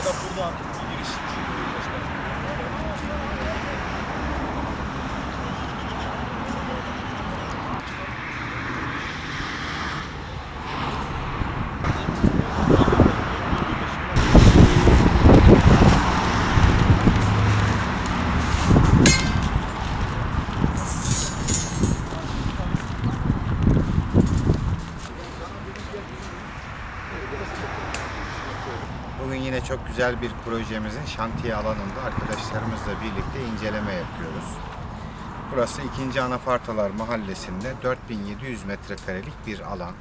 Ya da buradan bir giriş Thank you güzel bir projemizin şantiye alanında arkadaşlarımızla birlikte inceleme yapıyoruz. Burası 2. Anafartalar Mahallesi'nde 4700 metrekarelik bir alan.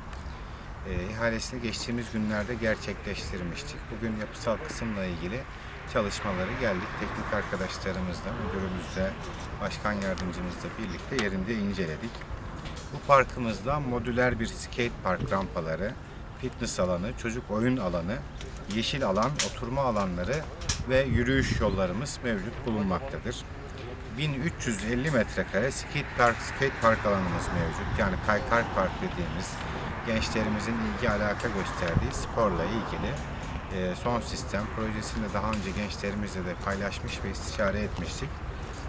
E, ihalesini geçtiğimiz günlerde gerçekleştirmiştik. Bugün yapısal kısımla ilgili çalışmaları geldik. Teknik arkadaşlarımızla, müdürümüzle, başkan yardımcımızla birlikte yerinde inceledik. Bu parkımızda modüler bir skate park rampaları, fitness alanı, çocuk oyun alanı, yeşil alan, oturma alanları ve yürüyüş yollarımız mevcut bulunmaktadır. 1350 metrekare skate park, skate park alanımız mevcut. Yani kaykar park dediğimiz gençlerimizin ilgi alaka gösterdiği sporla ilgili e, son sistem projesini de daha önce gençlerimizle de paylaşmış ve istişare etmiştik.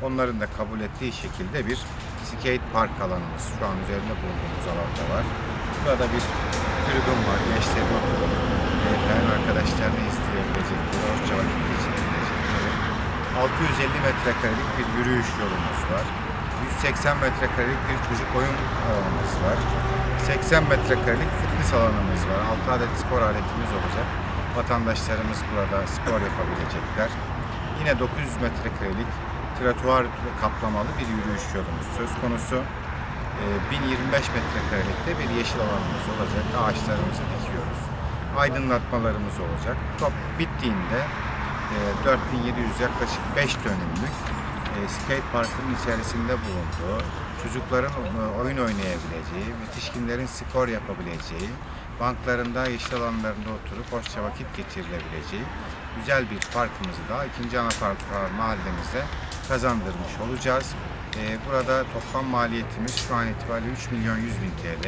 Onların da kabul ettiği şekilde bir skate park alanımız şu an üzerinde bulunduğumuz alanda var. Burada bir tribün var. Gençlerin oturup e, bayan arkadaşlarını izleyebilecekleri, hoşça vakit geçirebilecekleri. 650 metrekarelik bir yürüyüş yolumuz var. 180 metrekarelik bir çocuk oyun alanımız var. 80 metrekarelik fitness alanımız var. 6 adet spor aletimiz olacak. Vatandaşlarımız burada spor yapabilecekler. Yine 900 metrekarelik trotuar kaplamalı bir yürüyüş yolumuz söz konusu. Ee, 1025 metrekarelikte bir yeşil alanımız olacak. Ağaçlarımızı dikiyoruz. Aydınlatmalarımız olacak. Top bittiğinde e, 4700 yaklaşık 5 dönümlük e, skate parkın içerisinde bulunduğu, çocukların e, oyun oynayabileceği, yetişkinlerin spor yapabileceği, banklarında, yeşil alanlarında oturup hoşça vakit geçirilebileceği güzel bir parkımızı da 2. Anafarklar mahallemizde kazandırmış olacağız. E, burada toplam maliyetimiz şu an itibariyle 3 milyon 100 bin TL.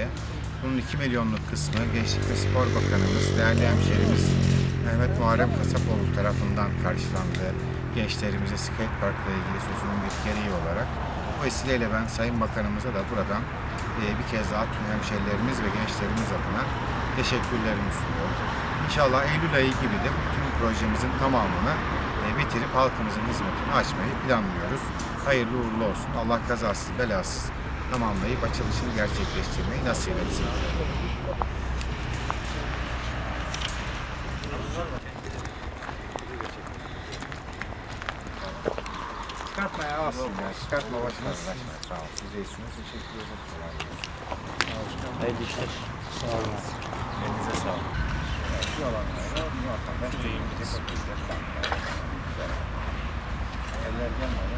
Bunun 2 milyonluk kısmı Gençlik ve Spor Bakanımız, değerli hemşerimiz Mehmet Muharrem Kasapoğlu tarafından karşılandı. Gençlerimize skate parkla ilgili sözünün bir gereği olarak. Bu vesileyle ben Sayın Bakanımıza da buradan e, bir kez daha tüm hemşerilerimiz ve gençlerimiz adına teşekkürlerimi sunuyorum. İnşallah Eylül ayı gibi de bütün projemizin tamamını bitirip halkımızın hizmetini açmayı planlıyoruz. Hayırlı uğurlu olsun. Allah kazasız belasız tamamlayıp açılışını gerçekleştirmeyi nasip etsin. Çıkartma ya aslında. Çıkartma başına. Sağ ol. Siz iyisiniz. Teşekkür ederim. Kolay gelsin. Hayırlı işler. Sağ olun. Elinize sağlık. Şu alanlara vatandaş duyum one.